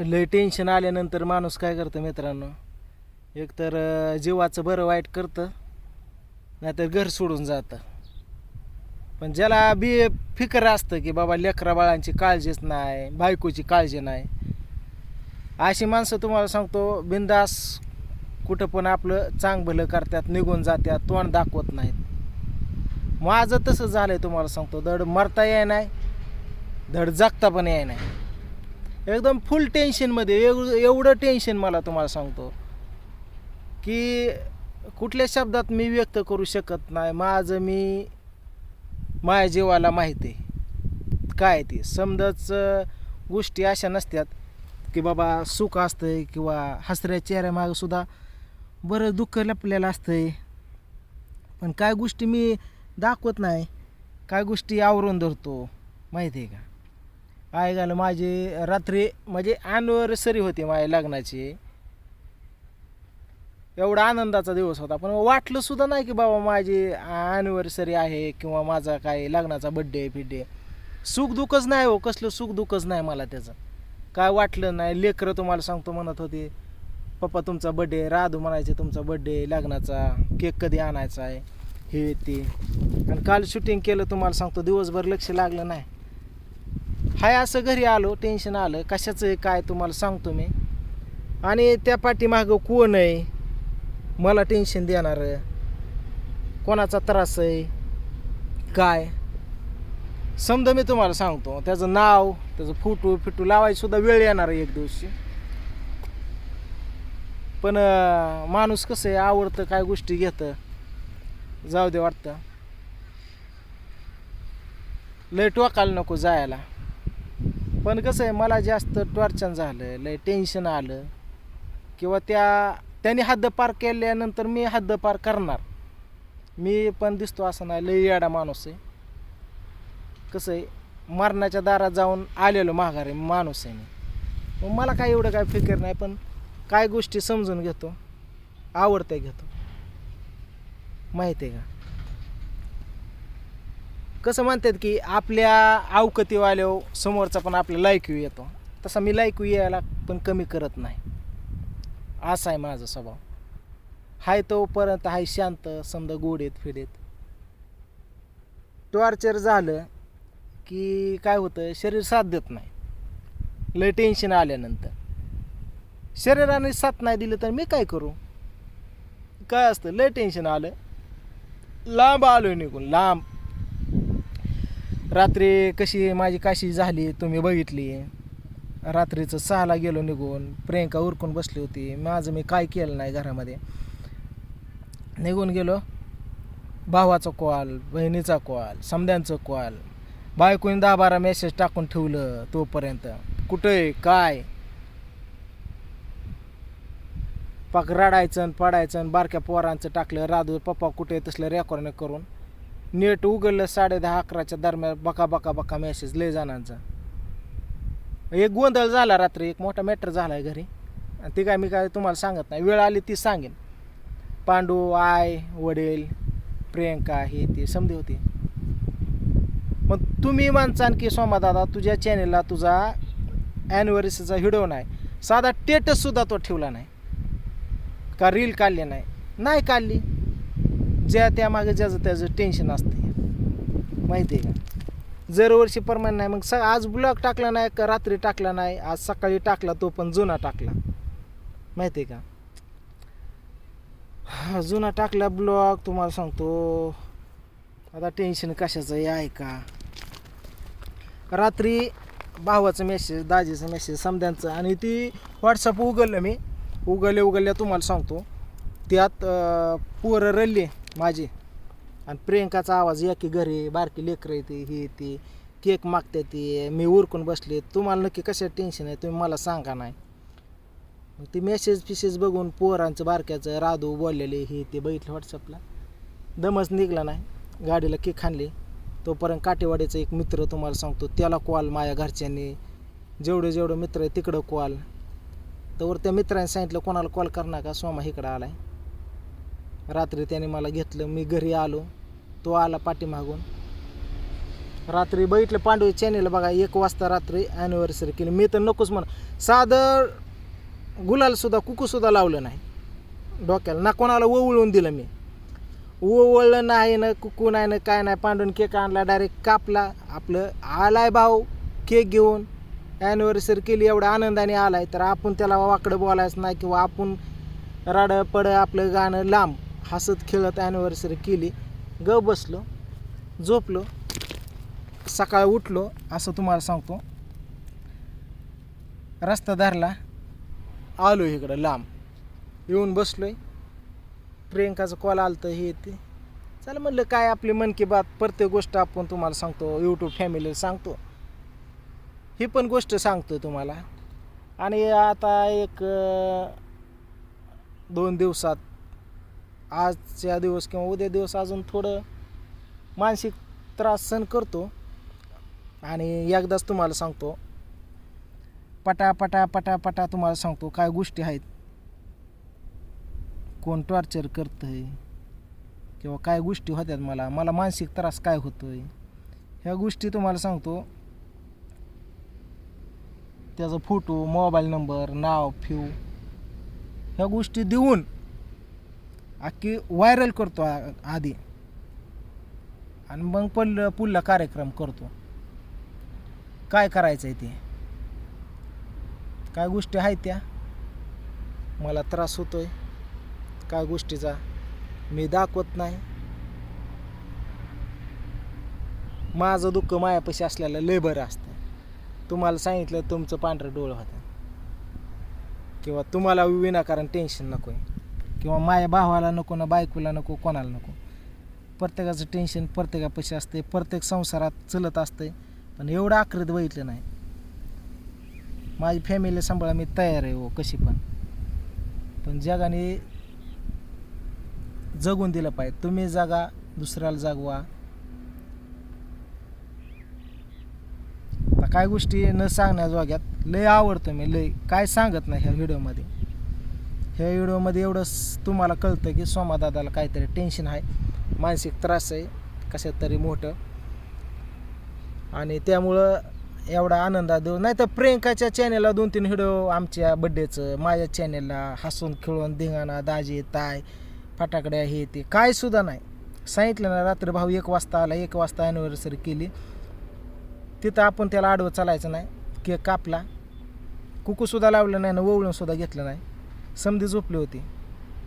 लय टेन्शन आल्यानंतर माणूस काय करतं मित्रांनो? एकतर जीवाचं बरं वाईट करतं नाहीतर घर सोडून जातं. पण ज्याला बी फिकर असतं की बाबा लेकरा बाळांची काळजीच नाही बायकोची काळजी नाही. अशी माणसं तुम्हाला सांगतो बिंदास कुठं पण आपलं चांग भलं करतात निघून जातात तोंड दाखवत नाहीत. माझं तसं झालं आहे तुम्हाला सांगतो धड मरता याय नाही धड जगता पण याय नाही एकदम फुल टेन्शनमध्ये एव एवढं टेन्शन मला तुम्हाला सांगतो. की कुठल्या शब्दात मी व्यक्त करू शकत नाही माझं मी माझ्या जीवाला माहिती आहे. काय ते? समजाच गोष्टी अशा नसतात की बाबा सुख असतंय किंवा हसऱ्या चेहऱ्यामागं सुद्धा बरं दुःख लपलेलं असतंय. पण काय गोष्टी मी दाखवत नाही काय गोष्टी आवरून धरतो माहिती आहे का? काय झालं माझी रात्री म्हणजे ॲनिव्हर्सरी होती माझ्या लग्नाची. एवढा आनंदाचा दिवस होता. पण वाटलं सुद्धा नाही की बाबा माझी ॲनिव्हर्सरी आहे किंवा माझा काय लग्नाचा बड्डे फिड्डे सुखदुःखच नाही हो कसलं सुखदुःखच नाही मला त्याचं. काय वाटलं नाही लेकरं तुम्हाला सांगतो म्हणत होते पप्पा तुमचा बड्डे राधू म्हणायचे तुमचा बड्डे लग्नाचा केक कधी आणायचा आहे? हे ते. आणि काल शूटिंग केलं तुम्हाला सांगतो दिवसभर लक्ष लागलं नाही. हाय असं घरी आलो टेन्शन आलं. कशाचं आहे काय तुम्हाला सांगतो मी. आणि त्या पाठीमागं कोण आहे? मला टेन्शन देणारं. कोणाचा त्रास आहे? काय? समजा मी तुम्हाला सांगतो त्याचं नाव त्याचं फोटो फिटू लावायसुद्धा वेळ येणार आहे एक दिवशी. पण माणूस कसं आहे आवडतं काय गोष्टी घेतं. जाऊ दे वाटतं. लय टोकायला नको जायला. पण कसं आहे मला जास्त टॉर्चन झालं लय टेन्शन आलं. किंवा त्या त्यांनी हद्द पार केल्यानंतर मी हद्द पार करणार. मी पण दिसतो असं नाही लय येडा माणूस आहे. कसं आहे मरणाच्या दारात जाऊन आलेलो माघारी माणूस आहे मी. मग मला काय एवढं काय फिकर नाही पण काय गोष्टी समजून घेतो आवडते घेतो. माहिती आहे का? कसं म्हणतात की आपल्या अवकतीवाल्या समोरचा पण आपला यू येतो. तसा मी लायकू यायला पण कमी करत नाही. असा आहे माझा स्वभाव. हाय तोपर्यंत हाय शांत समजा गोडेत फिडेत टॉर्चर झालं की काय होतं? शरीर साथ देत नाही. लय टेन्शन आल्यानंतर. शरीराने साथ नाही दिलं तर मी काय करू? काय असतं? लय टेन्शन आलं. लांब आलो निघून. लांब. रात्री कशी माझी काशी झाली तुम्ही बघितली? रात्रीचं सहाला गेलो निघून प्रियंका उरकून बसली होती. माझं मी काय केलं नाही घरामध्ये? निघून गेलो. भावाचा कॉल बहिणीचा कॉल समद्यांचं कॉल. बायकोने दहा बारा मेसेज टाकून ठेवलं तोपर्यंत. कुठं आहे काय? पाक रडायचं आणि पडायचं बारक्या पोरांचं टाकलं. राधू पप्पा कुठे तसलं रेकॉर्डिंग करून. नेट उघडलं साडे दहा अकराच्या दरम्यान बका बका बका मेसेज लय जणांचा. एक गोंधळ झाला रात्री एक मोठा मॅटर झाला आहे घरी ते काय मी काय तुम्हाला सांगत नाही. वेळ आली ती सांगेन. पांडू आय वडील प्रियंका हे ते समधी होते. मग तुम्ही माणसान आणखी सोमादादा तुझ्या चॅनेलला तुझा ॲनिव्हर्सरीचा व्हिडिओ नाही. साधा टेटससुद्धा तो ठेवला नाही. का रील काढली नाही? नाही काढली. ज्या त्यामागे ज्याचं त्याचं टेन्शन असते माहिती आहे का? दरवर्षी परमान प्रमाण नाही. मग स आज ब्लॉग टाकला नाही का? रात्री टाकला नाही. आज सकाळी टाकला तो पण जुना टाकला. माहिती आहे का जुना टाकला ब्लॉग तुम्हाला सांगतो. आता टेन्शन कशाचं आहे आहे का? रात्री भावाचं मेसेज दाजीचं मेसेज समद्यांचं. आणि ती व्हॉट्सअप उघडलं मी. उघडल्या उघडल्या तुम्हाला सांगतो. त्यात पोरं रल्ली माझी. आणि प्रियंकाचा आवाज या की घरी बारकी लेकरं येते ही ते केक मागते ती मी उरकून बसले. तुम्हाला नक्की कशा टेन्शन आहे तुम्ही मला सांगा नाही. मग ती मेसेज फिसेज बघून पोरांचं बारक्याचं राधू बोललेले हे ते बघितलं व्हॉट्सअपला दमच निघला नाही. गाडीला केक आणले तोपर्यंत काटेवाडीचा एक मित्र तुम्हाला सांगतो त्याला कॉल माझ्या घरच्यांनी. जेवढे जेवढे मित्र आहे तिकडं कॉल तर त्या मित्राने सांगितलं कोणाला कॉल करणार का? सोमा इकडं आला आहे रात्री त्याने मला घेतलं मी घरी आलो तो आला पाठीमागून. रात्री बघितलं पांडू चॅनेल बघा एक वाजता रात्री ॲनिव्हर्सरी केली. मी तर नकोच म्हणा साधं गुलालसुद्धा कुकूसुद्धा लावलं नाही. डोक्याला ना कोणाला ओवळून दिलं मी. ओवळलं नाही ना कुकू नाही ना काय नाही. पांडून केक आणला डायरेक्ट कापला. आपलं आलाय भाऊ केक घेऊन. ॲनिव्हर्सरी केली एवढ्या आनंदाने आलाय. तर आपण त्याला वाकडं बोलायचं नाही किंवा आपण रडं पडं आपलं गाणं लांब. हसत खेळत ॲनिव्हर्सरी केली ग बसलो झोपलो सकाळ उठलो असं तुम्हाला सांगतो. रस्ता धरला आलो इकडं लांब. येऊन बसलो आहे प्रियंकाचं कॉल आलं तर हे ते. चला म्हणलं काय आपली मन की बात प्रत्येक गोष्ट आपण तुम्हाला सांगतो यूट्यूब फॅमिलीला सांगतो. ही पण गोष्ट सांगतो तुम्हाला. आणि आता एक दोन दिवसात आजच्या दिवस किंवा उद्या दिवस अजून थोडं मानसिक त्रास सहन करतो. आणि एकदाच तुम्हाला सांगतो. पटा पटा पटा पटा तुम्हाला सांगतो काय गोष्टी आहेत. कोण टॉर्चर करतंय. किंवा काय गोष्टी होत्यात मला. मला मानसिक त्रास काय होतोय. ह्या गोष्टी तुम्हाला सांगतो. त्याचा फोटो मोबाईल नंबर नाव फ्यू ह्या गोष्टी देऊन अख्खी व्हायरल करतो आ- आधी. आणि मग पल पुढला कार्यक्रम करतो. काय करायचं आहे ते? काय गोष्टी आहेत त्या? मला त्रास होतोय. काय गोष्टीचा मी दाखवत नाही. माझं दुःख मायापाशी असलेलं लय बरं असतं. तुम्हाला सांगितलं तुमचं पांढरं डोळं होतं. किंवा तुम्हाला विनाकारण टेन्शन नको आहे किंवा माया भावाला नको ना बायकोला नको कोणाला नको. प्रत्येकाचं टेन्शन प्रत्येकापाशी असते प्रत्येक संसारात चलत असते पण एवढं आकृत बघितलं नाही. माझी फॅमिली सांभाळा मी तयार आहे हो कशी पण. पण जगाने जगून दिलं पाहिजे. तुम्ही जागा दुसऱ्याला जागवा. काय गोष्टी न सांगण्याजोग्यात लय आवडतं मी लय. काय सांगत नाही ह्या व्हिडिओमध्ये ह्या व्हिडिओमध्ये एवढंच तुम्हाला कळतं की सोमादादाला काहीतरी टेन्शन आहे. मानसिक त्रास आहे. कशात तरी मोठं. आणि त्यामुळं एवढा आनंद देऊ. नाही तर प्रियंकाच्या चॅनेलला दोन तीन व्हिडिओ आमच्या बड्डेचं माझ्या चॅनेलला हसून खेळून धिंगाणा दाजे ताय फटाकड्या हे ते. काय सुद्धा नाही. सांगितलं ना रात्री भाऊ एक वाजता आला एक वाजता ॲनिव्हर्सरी केली. तिथं आपण त्याला आडवं चालायचं नाही. केक कापला. कुकूसुद्धा लावलं नाही ना ओवळूनसुद्धा घेतलं नाही. समधी झोपली होती.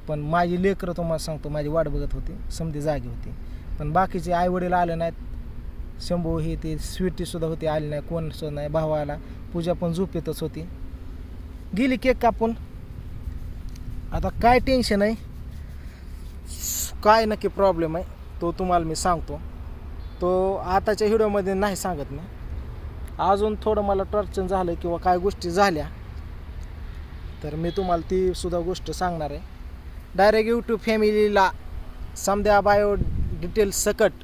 पण माझी लेकरं तुम्हाला सांगतो माझी वाट बघत होती समधी जागी होती. पण बाकीचे आईवडील आले नाहीत. शंभू हे ते स्वीटीसुद्धा होती आली नाही कोण सुद्धा नाही भावाला पूजा पण झोपेतच होती. गेली केक कापून. आता काय टेन्शन आहे? काय नक्की प्रॉब्लेम आहे? तो तुम्हाला मी सांगतो. तो आताच्या व्हिडिओमध्ये नाही सांगत मी. अजून थोडं मला टॉर्चर झालं किंवा काय गोष्टी झाल्या. तर मी तुम्हाला ती सुद्धा गोष्ट सांगणार आहे. डायरेक्ट यूट्यूब फॅमिलीला समद्या बायो डिटेल सकट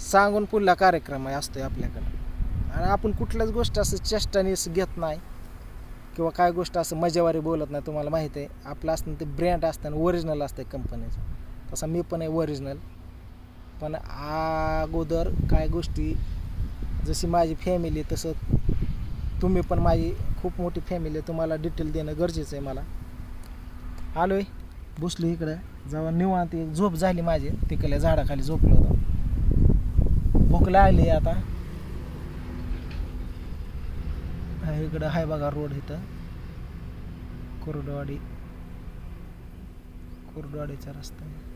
सांगून पुढला कार्यक्रम आहे असतोय आपल्याकडं. आणि आपण कुठल्याच गोष्ट असं चेष्टाने असं घेत नाही किंवा काय गोष्ट असं मजेवारी बोलत नाही तुम्हाला माहिती आहे. आपलं असतं ते ब्रँड असतं ओरिजिनल असतं कंपनीचं तसं मी पण आहे ओरिजिनल पण अगोदर काय गोष्टी जशी माझी फॅमिली तसं तुम्ही पण माझी खूप मोठी फॅमिली आहे तुम्हाला डिटेल देणं गरजेचं आहे मला. आलो आहे बसलो इकडं. जेव्हा निवांत एक झोप झाली माझी तिकडल्या झाडाखाली झोपलो होतो. भूक लागली आता. इकडं हाय बघा रोड इथं. कुरडवाडी. कुरडवाडीचा रस्ता आहे.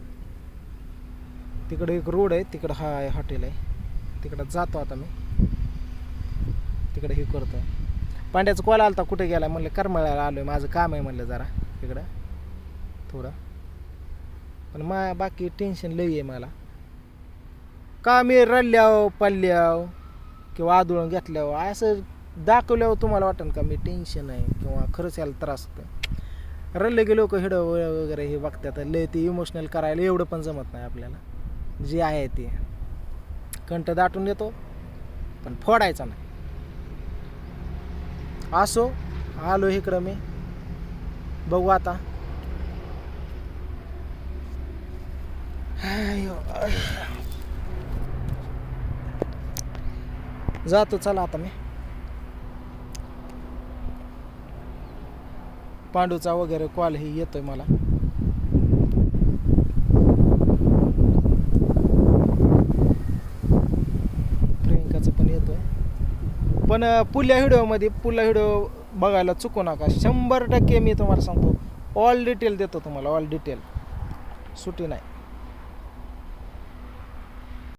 तिकडे एक रोड आहे तिकडं हा हॉटेल आहे. तिकडं जातो आता मी. तिकडे हे करतो. पांड्याचा कॉल आलता कुठे गेला? म्हणलं करमळ्याला आलो आहे माझं काम आहे म्हणलं जरा इकडं थोडं. पण मा बाकी टेन्शन लई आहे मला. का मी रडल्याव पडल्याव किंवा आदळून घेतल्यावर असं दाखवल्यावर तुम्हाला वाटेल का मी टेन्शन आहे किंवा खरंच याला त्रास होतो रडले की लोक हिडो वगैरे हे बघतात लय ते इमोशनल करायला एवढं पण जमत नाही आपल्याला. जे आहे ते. कंठ दाटून येतो पण फोडायचा नाही. असो आलो इकडं मी. बघू आता. जातो चला आता मी. पांडूचा वगैरे कॉल हे येतोय मला प्रियंकाचं पण येतोय पण पुल्या पुढल्या व्हिडिओमध्ये पुढला व्हिडिओ बघायला चुकू नका. शंभर टक्के मी तुम्हाला सांगतो ऑल डिटेल देतो तुम्हाला ऑल डिटेल सुटी नाही.